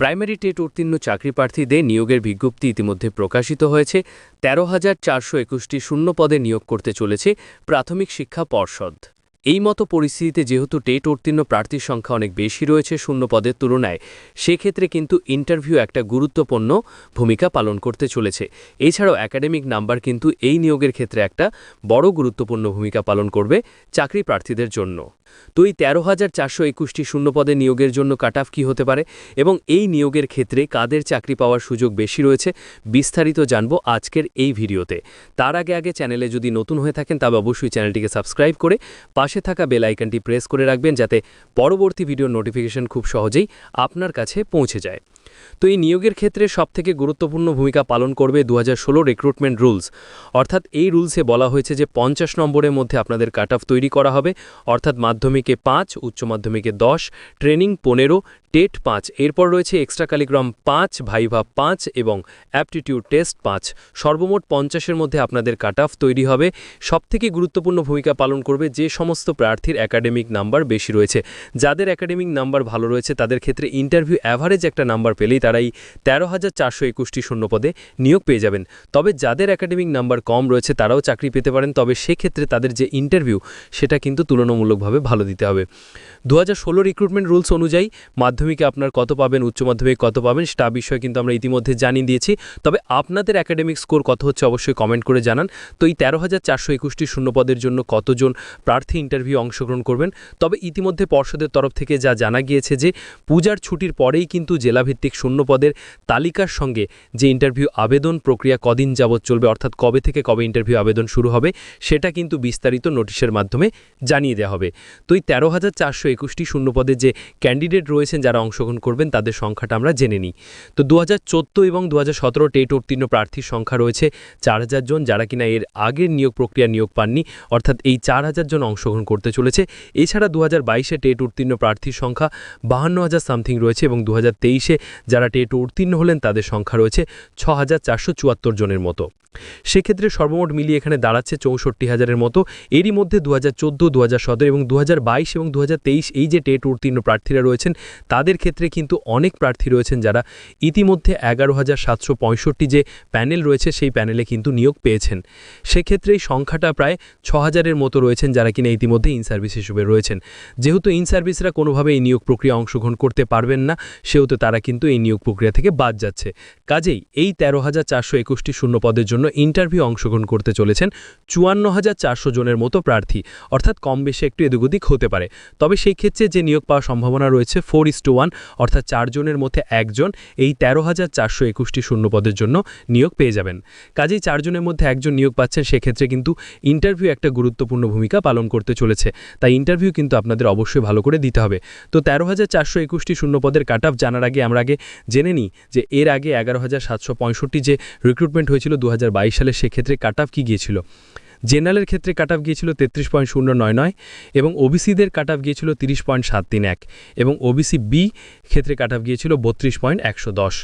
Primary TET উত্তীর্ণ চাকরি প্রার্থীদের নিয়োগের বিজ্ঞপ্তি ইতিমধ্যে প্রকাশিত হয়েছে। তেরো হাজার চারশো একুশটি শূন্য পদে নিয়োগ করতে চলেছে প্রাথমিক শিক্ষা পর্ষদ। এই মতো পরিস্থিতিতে যেহেতু টেট উত্তীর্ণ প্রার্থীর সংখ্যা অনেক বেশি রয়েছে শূন্য পদের তুলনায়, সেক্ষেত্রে কিন্তু ইন্টারভিউ একটা গুরুত্বপূর্ণ ভূমিকা পালন করতে চলেছে। এছাড়াও একাডেমিক নাম্বার কিন্তু এই নিয়োগের ক্ষেত্রে একটা বড় গুরুত্বপূর্ণ ভূমিকা পালন করবে চাকরি প্রার্থীদের জন্য। তো এই তেরো হাজার চারশো একুশটি শূন্যপদে নিয়োগের জন্য কাট অফ কী হতে পারে এবং এই নিয়োগের ক্ষেত্রে কাদের চাকরি পাওয়ার সুযোগ বেশি রয়েছে, বিস্তারিত জানব আজকের এই ভিডিওতে। তার আগে আগে চ্যানেলে যদি নতুন হয়ে থাকেন তবে অবশ্যই চ্যানেলটিকে সাবস্ক্রাইব করে পাশে থাকা বেল আইকনটি প্রেস করে রাখবেন যাতে পরবর্তী ভিডিওর নোটিফিকেশন খুব সহজেই আপনার কাছে পৌঁছে যায়। তো এই নিয়োগের ক্ষেত্রে সবথেকে গুরুত্বপূর্ণ ভূমিকা পালন করবে দু হাজার ষোলো রিক্রুটমেন্ট রুলস। অর্থাৎ এই রুলসে বলা হয়েছে যে পঞ্চাশ নম্বরের মধ্যে আপনাদের কাট অফ তৈরি করা হবে, অর্থাৎ মাধ্যমিকে পাঁচ, উচ্চ মাধ্যমিকে দশ, ট্রেনিং পনেরো, টেট পাঁচ। এরপর রয়েছে এক্সট্রা কালিগ্রাম পাঁচ ভাইভা পাঁচ এবং অ্যাপটিটিউড টেস্ট পাঁচ। সর্বমোট পঞ্চাশের মধ্যে আপনাদের কাট অফ তৈরি হবে। সবথেকে গুরুত্বপূর্ণ ভূমিকা পালন করবে যে সমস্ত প্রার্থীর একাডেমিক নাম্বার বেশি রয়েছে। যাদের একাডেমিক নাম্বার ভালো রয়েছে, তাদের ক্ষেত্রে ইন্টারভিউ অ্যাভারেজ একটা নাম্বার পেলেই তারাই তেরো হাজার চারশো একুশটি শূন্যপদে নিয়োগ পেয়ে যাবেন। তবে যাদের একাডেমিক নাম্বার কম রয়েছে, তারাও চাকরি পেতে পারেন। তবে সেক্ষেত্রে তাদের যে ইন্টারভিউ সেটা কিন্তু তুলনামূলকভাবে ভালো দিতে হবে। দু হাজার ষোলো রিক্রুটমেন্ট রুলস অনুযায়ী মাধ্যমিকে আপনার কত পাবেন, উচ্চ মাধ্যমিক কত পাবেন, সেটা বিষয়ে কিন্তু আমরা ইতিমধ্যে জানিয়ে দিয়েছি। তবে আপনাদের একাডেমিক স্কোর কত হচ্ছে অবশ্যই কমেন্ট করে জানান। তো এই তেরো হাজার চারশো একুশটি শূন্যপদের জন্য কতজন প্রার্থী ইন্টারভিউ অংশগ্রহণ করবেন? তবে ইতিমধ্যে পর্ষদের তরফ থেকে যা জানা গিয়েছে যে, পূজার ছুটির পরেই কিন্তু জেলাভিত্তিক শূন্যপদের তালিকার সঙ্গে যে ইন্টারভিউ আবেদন প্রক্রিয়া কদিন যাবৎ চলবে, অর্থাৎ কবে থেকে কবে ইন্টারভিউ আবেদন শুরু হবে, সেটা কিন্তু বিস্তারিত নোটিশের মাধ্যমে জানিয়ে দেওয়া হবে। তো এই তেরো হাজার চারশো একুশটি শূন্যপদে যে ক্যান্ডিডেট রয়েছেন যারা অংশগ্রহণ করবেন, তাদের সংখ্যাটা আমরা জেনে নিই। তো দু হাজার চোদ্দ এবং দু হাজার সতেরো টেট উত্তীর্ণ প্রার্থীর সংখ্যা রয়েছে চার হাজার জন যারা কিনা এর আগের নিয়োগ প্রক্রিয়া নিয়োগ পাননি, অর্থাৎ এই চার হাজার জন অংশগ্রহণ করতে চলেছে। এছাড়া দু হাজার বাইশে টেট উত্তীর্ণ প্রার্থীর সংখ্যা বাহান্ন হাজার সামথিং রয়েছে এবং দু হাজার তেইশে যারা টেট উত্তীর্ণ হলেন, তাদের সংখ্যা রয়েছে ছ হাজার চারশো চুয়াত্তর জনের মতো। সেক্ষেত্রে সর্বমোট মিলিয়ে এখানে দাঁড়াচ্ছে চৌষট্টি হাজারের মতো। এরই মধ্যে দু হাজার চোদ্দ দু হাজার সতেরো এবং দু হাজার বাইশ এবং দু হাজার তেইশ এই যে টেট উত্তীর্ণ প্রার্থীরা রয়েছেন, তাদের ক্ষেত্রে কিন্তু অনেক প্রার্থী রয়েছেন যারা ইতিমধ্যে এগারো হাজার সাতশো পঁয়ষট্টি যে প্যানেল রয়েছে, সেই প্যানেলে কিন্তু নিয়োগ পেয়েছেন। সেক্ষেত্রে এই সংখ্যাটা প্রায় ছ হাজারের মতো রয়েছেন যারা কিনা ইতিমধ্যে ইন সার্ভিস হিসেবে রয়েছেন। যেহেতু ইন সার্ভিসরা কোনোভাবে এই নিয়োগ প্রক্রিয়া অংশগ্রহণ করতে পারবেন না, সেহেতু তারা কিন্তু এই নিয়োগ প্রক্রিয়া থেকে বাদ যাচ্ছে। কাজেই এই তেরো হাজার চারশো একুশটি শূন্য পদের জন্য ইন্টারভিউ অংশগ্রহণ করতে চলেছেন চুয়ান্ন হাজার চারশো জনের মতো প্রার্থী। অর্থাৎ কম বেশি একটু হতে পারে। তবে সেই ক্ষেত্রে যে নিয়োগ পাওয়ার সম্ভাবনা রয়েছে ফোর ইস টু ওয়ান অর্থাৎ চারজনের মধ্যে একজন এই তেরো হাজার চারশো একুশটি শূন্যপদের জন্য নিয়োগ পেয়ে যাবেন। কাজেই চারজনের মধ্যে একজন নিয়োগ পাচ্ছেন, সেক্ষেত্রে কিন্তু ইন্টারভিউ একটা গুরুত্বপূর্ণ ভূমিকা পালন করতে চলেছে। তাই ইন্টারভিউ কিন্তু আপনাদের অবশ্যই ভালো করে দিতে হবে। তো তেরো হাজার চারশো একুশটি শূন্যপদের কাট অফ জানার আগে আমরা আগে জেনে নিই যে এর আগে এগারো হাজার সাতশো পঁয়ষট্টি যে রিক্রুটমেন্ট হয়েছিল দু হাজার বাইশ সালে, সেক্ষেত্রে কাট অফ কী গিয়েছিল? জেনারেলের ক্ষেত্রে কাট অফ গিয়েছিল তেত্রিশ পয়েন্ট শূন্য নয় নয় এবং ওবিসিদের কাট অফ গিয়েছিল তিরিশ পয়েন্ট সাত তিন এক এবং ওবিসি বি ক্ষেত্রে কাট অফ গিয়েছিল বত্রিশ পয়েন্ট একশো দশ।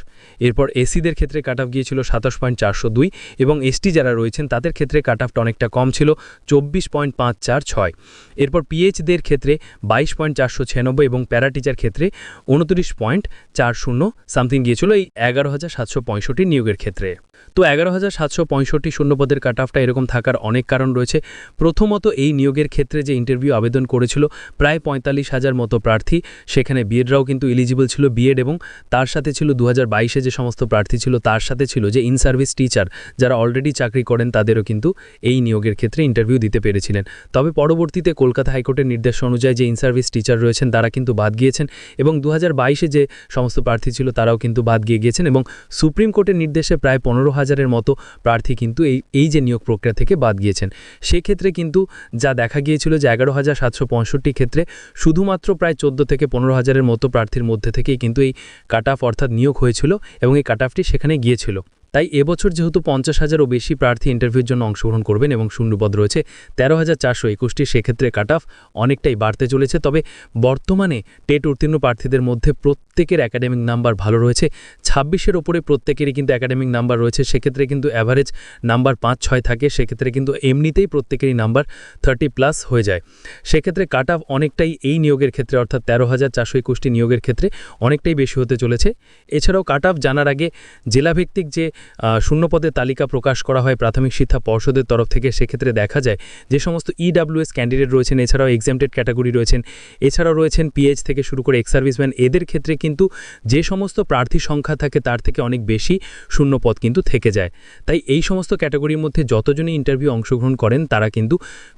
এরপর এসিদের ক্ষেত্রে কাট অফ গিয়েছিল সাতাশ পয়েন্ট চারশো দুই এবং এসটি যারা রয়েছেন তাদের ক্ষেত্রে কাট অফটা অনেকটা কম ছিল চব্বিশ পয়েন্ট পাঁচ চার ছয়। এরপর পিএইচদের ক্ষেত্রে বাইশ পয়েন্ট চারশো ছিয়ানব্বই এবং প্যারাটিচার ক্ষেত্রে উনত্রিশ পয়েন্ট চার শূন্য সামথিং গিয়েছিল এই এগারো হাজার সাতশো পঁয়ষট্টি নিয়োগের ক্ষেত্রে। তো এগারো হাজার সাতশো পঁয়ষট্টি শূন্যপদের কাট অফটা এরকম থাকার অনেক কারণ রয়েছে। প্রথমত এই নিয়োগের ক্ষেত্রে যে ইন্টারভিউ আবেদন করেছিল, প্রায় পঁয়তাল্লিশ হাজার মতো প্রার্থী। সেখানে বিএডরাও কিন্তু এলিজিবল ছিল বিএড এবং তার সাথে ছিল দু হাজার বাইশে যে সমস্ত প্রার্থী ছিল, তার সাথে ছিল যে ইন সার্ভিস টিচার যারা অলরেডি চাকরি করেন, তাদেরও কিন্তু এই নিয়োগের ক্ষেত্রে ইন্টারভিউ দিতে পেরেছিলেন। তবে পরবর্তীতে কলকাতা হাইকোর্টের নির্দেশ অনুযায়ী যে ইন সার্ভিস টিচার রয়েছেন, তারা কিন্তু বাদ গিয়েছেন এবং দু হাজার বাইশে যে সমস্ত প্রার্থী ছিল, তারাও কিন্তু বাদ গিয়ে গিয়েছেন এবং সুপ্রিম কোর্টের নির্দেশে প্রায় পনেরো হাজারের মতো প্রার্থী কিন্তু এই এই যে নিয়োগ প্রক্রিয়া থেকে বাদ গিয়েছেন। সেক্ষেত্রে কিন্তু যা দেখা গিয়েছিল যে এগারো হাজার সাতশো পঁয়ষট্টি ক্ষেত্রে শুধুমাত্র প্রায় চোদ্দ থেকে পনেরো হাজারের মতো প্রার্থীর মধ্যে থেকেই কিন্তু এই কাট অর্থাৎ নিয়োগ হয়েছিল এবং এই কাটাফটি সেখানে গিয়েছিল। তাই এবছর যেহেতু পঞ্চাশ হাজারও বেশি প্রার্থী ইন্টারভিউর জন্য অংশগ্রহণ করবেন এবং শূন্যপদ রয়েছে, তেরো হাজার চারশো একুশটি, সেক্ষেত্রে কাট অফ অনেকটাই বাড়তে চলেছে। তবে বর্তমানে টেট উত্তীর্ণ প্রার্থীদের মধ্যে প্রত্যেকের একাডেমিক নাম্বার ভালো রয়েছে। ছাব্বিশের ওপরে প্রত্যেকেরই কিন্তু একাডেমিক নাম্বার রয়েছে, সেক্ষেত্রে কিন্তু অ্যাভারেজ নাম্বার পাঁচ ছয় থাকে, সেক্ষেত্রে কিন্তু এমনিতেই প্রত্যেকেরই নাম্বার থার্টি প্লাস হয়ে যায়। সেক্ষেত্রে কাট অফ অনেকটাই এই নিয়োগের ক্ষেত্রে, অর্থাৎ তেরো হাজার চারশো একুশটি নিয়োগের ক্ষেত্রে অনেকটাই বেশি হতে চলেছে। এছাড়াও কাট অফ জানার আগে জেলাভিত্তিক যে শূন্যপদের তালিকা প্রকাশ করা হয় প্রাথমিক শিক্ষা পর্ষদের তরফ থেকে। সেক্ষেত্রে দেখা যায় যে সমস্ত E ইডাব্লিউএস ক্যান্ডিডেট রয়েছেন, এছাড়াও এক্সামটেড ক্যাটাগরি রয়েছেন, এছাড়াও রয়েছেন পিএইচ থেকে শুরু করে এক্স সার্ভিসম্যান এদের ক্ষেত্রে কিন্তু যে সমস্ত প্রার্থী সংখ্যা থাকে তার থেকে অনেক বেশি শূন্যপদ কিন্তু থেকে যায়। তাই এই সমস্ত ক্যাটাগরির মধ্যে যতজনই ইন্টারভিউ অংশগ্রহণ করেন, তারা কিন্তু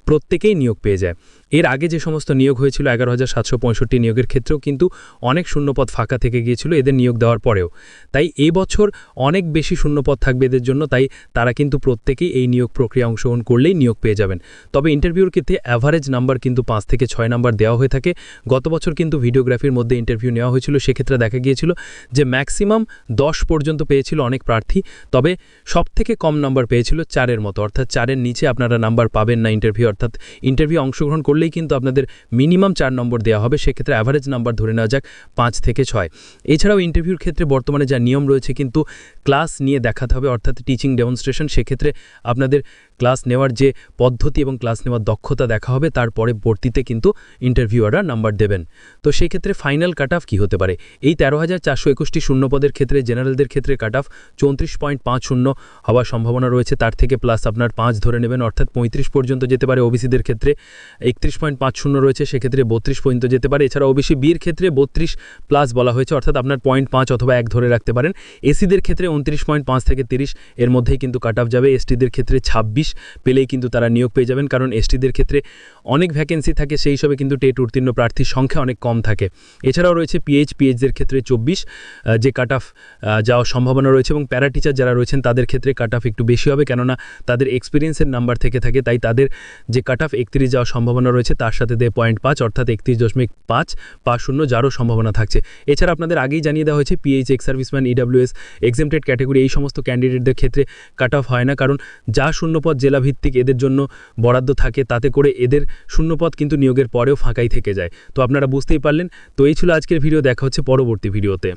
প্রত্যেকেই নিয়োগ পেয়ে যায়। এর আগে যে সমস্ত নিয়োগ হয়েছিল, এগারো হাজার সাতশো পঁয়ষট্টি নিয়োগের ক্ষেত্রেও কিন্তু অনেক শূন্যপদ ফাঁকা থেকে গিয়েছিল, এদের নিয়োগ দেওয়ার পরেও। তাই এই বছর অনেক বেশি শূন্যপদ থাকবে এদের জন্য, তাই তারা কিন্তু প্রত্যেকেই এই নিয়োগ প্রক্রিয়া অংশগ্রহণ করলেই নিয়োগ পেয়ে যাবেন। তবে ইন্টারভিউর ক্ষেত্রে অ্যাভারেজ নাম্বার কিন্তু পাঁচ থেকে ছয় নাম্বার দেওয়া হয়ে থাকে। গত বছর কিন্তু ভিডিওগ্রাফির মধ্যে ইন্টারভিউ নেওয়া হয়েছিল, সেক্ষেত্রে দেখা গিয়েছিল যে ম্যাক্সিমাম দশ পর্যন্ত পেয়েছিল অনেক প্রার্থী, তবে সব থেকে কম নাম্বার পেয়েছিল চারের মতো। অর্থাৎ চারের নিচে আপনারা নাম্বার পাবেন না ইন্টারভিউ অর্থাৎ ইন্টারভিউ অংশগ্রহণ করলেই কিন্তু আপনাদের মিনিমাম চার নম্বর দেওয়া হবে, সেক্ষেত্রে অ্যাভারেজ নাম্বার ধরে নেওয়া যাক পাঁচ থেকে ছয়। এছাড়াও ইন্টারভিউর ক্ষেত্রে বর্তমানে যা নিয়ম রয়েছে কিন্তু ক্লাস নিয়ে দেখাতে হবে অর্থাৎ টিচিং ডেমনস্ট্রেশন সেক্ষেত্রে আপনাদের ক্লাস নেওয়ার যে পদ্ধতি এবং ক্লাস নেওয়ার দক্ষতা দেখা হবে, তার পরবর্তীতে কিন্তু ইন্টারভিউয়াররা নাম্বার দেবেন। তো সেই ক্ষেত্রে ফাইনাল কাট অফ কী হতে পারে? এই তেরো হাজার চারশো একুশটি শূন্যপদের ক্ষেত্রে জেনারেলদের ক্ষেত্রে কাট অফ চৌত্রিশ পয়েন্ট পাঁচ শূন্য হওয়ার সম্ভাবনা রয়েছে। তার থেকে প্লাস আপনার পাঁচ ধরে নেবেন, অর্থাৎ পঁয়ত্রিশ পর্যন্ত যেতে পারে ওবিসিদের ক্ষেত্রে। একত্রিশ পয়েন্ট পাঁচ শূন্য রয়েছে, সেক্ষেত্রে বত্রিশ পর্যন্ত যেতে পারে। এছাড়া ওবিসি বির ক্ষেত্রে বত্রিশ প্লাস বলা হয়েছে, অর্থাৎ আপনার পয়েন্ট পাঁচ অথবা এক ধরে রাখতে পারেন। এসিদের ক্ষেত্রে উনত্রিশ পয়েন্ট পাঁচ থেকে তিরিশ, এর মধ্যেই কিন্তু কাট অফ যাবে এসটিদের ক্ষেত্রে ছাব্বিশ পেলেই কিন্তু তারা নিয়োগ পেয়ে যাবেন, কারণ এসটিদের ক্ষেত্রে অনেক ভ্যাকেন্সি থাকে, সেই হিসাবে কিন্তু টেট উত্তীর্ণ প্রার্থীর সংখ্যা অনেক কম থাকে। এছাড়াও রয়েছে পিএইচ পিএইচদের ক্ষেত্রে চব্বিশ যে কাট অফ যাওয়ার সম্ভাবনা রয়েছে এবং প্যারা টিচার যারা রয়েছেন তাদের ক্ষেত্রে কাট অফ একটু বেশি হবে, কেননা তাদের এক্সপিরিয়েন্সের নাম্বার থেকে থাকে, তাই তাদের যে কাট অফ একত্রিশ যাওয়ার সম্ভাবনা রয়েছে তার সাথে দেয় পয়েন্ট পাঁচ, অর্থাৎ একত্রিশ দশমিক পাঁচ পাঁচ শূন্য যারও সম্ভাবনা থাকছে। এছাড়া আপনাদের আগেই জানিয়ে দেওয়া হয়েছে PH ex serviceman EWS exempted category এই সমস্ত ক্যান্ডিডেটদের ক্ষেত্রে কাট অফ হয় না, কারণ যা শূন্যপদ জেলাভিত্তিক এদের জন্য বরাদ্দ থাকে, তাতে করে এদের শূন্যপদ কিন্তু নিয়োগের পরেও ফাঁকাই থেকে যায়। তো আপনারা বুঝতেই পারলেন। তো এই ছিল আজকের ভিডিও, দেখা হচ্ছে পরবর্তী ভিডিওতে।